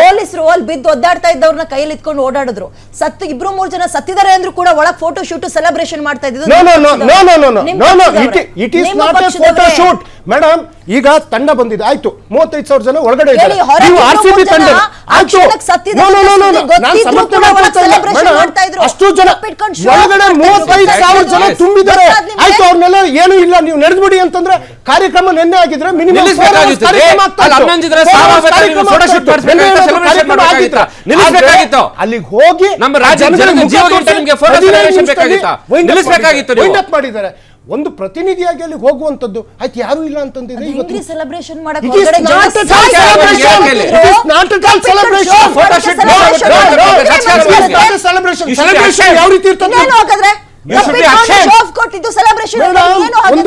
ಪೊಲೀಸರು ಅಲ್ಲಿ ಬಿದ್ದು ಒದ್ದಾಡ್ತಾ ಇದ್ದವ್ರನ್ನ ಕೈಯಲ್ಲಿ ಇಟ್ಕೊಂಡು ಓಡಾಡಿದ್ರು. ಸತ್ತು ಇಬ್ರು ಮೂರ್ ಜನ ಸತ್ತಿದ್ದಾರೆ ಅಂದ್ರು ಕೂಡ ಒಳಗ್ ಫೋಟೋ ಶೂಟ್ ಸೆಲೆಬ್ರೇಷನ್ ಮಾಡ್ತಾ ಇದ್ರು ಮೇಡಮ್ ಈಗ ತಂಡ ಬಂದಿದೆ. ಆಯ್ತು. ಮೂವತ್ತೈದು ಸಾವಿರ ಜನ ಒಳಗಡೆ ಇದ್ದಾರೆ. ಅಷ್ಟು ಜನ ಒಳಗಡೆ ಮೂವತ್ತೈದು ಸಾವಿರ ಜನ ತುಂಬಿದ್ದಾರೆ. ಆಯ್ತು ಅವ್ರನ್ನೆಲ್ಲ ಏನು ಇಲ್ಲ ನೀವು ನಡೆದ್ಬಿಡಿ ಅಂತಂದ್ರೆ ಕಾರ್ಯಕ್ರಮ ನಿನ್ನೆ ಆಗಿದ್ರೆ ಮಿನಿಮಮ್ ಅಲ್ಲಿಗೆ ಹೋಗಿ ನಮ್ಮ ಮಾಡಿದ್ದಾರೆ. ಒಂದು ಪ್ರತಿನಿಧಿಯಾಗಿ ಅಲ್ಲಿ ಹೋಗುವಂತದ್ದು ಆಯ್ತು ಯಾರು ಇಲ್ಲ ಅಂತಂದಿದೆ ಇವತ್ತು ಸೆಲೆಬ್ರೇಷನ್ ಮಾಡಕ್ಕೆ ಸೆಲೆಬ್ರೇಷನ್ ಯಾವ ರೀತಿ ಇರ್ತದೆ? ಏನು ಹಾಗಾದ್ರೆ ಕೊಟ್ಟಿದ್ದು ಸೆಲೆಬ್ರೇಷನ್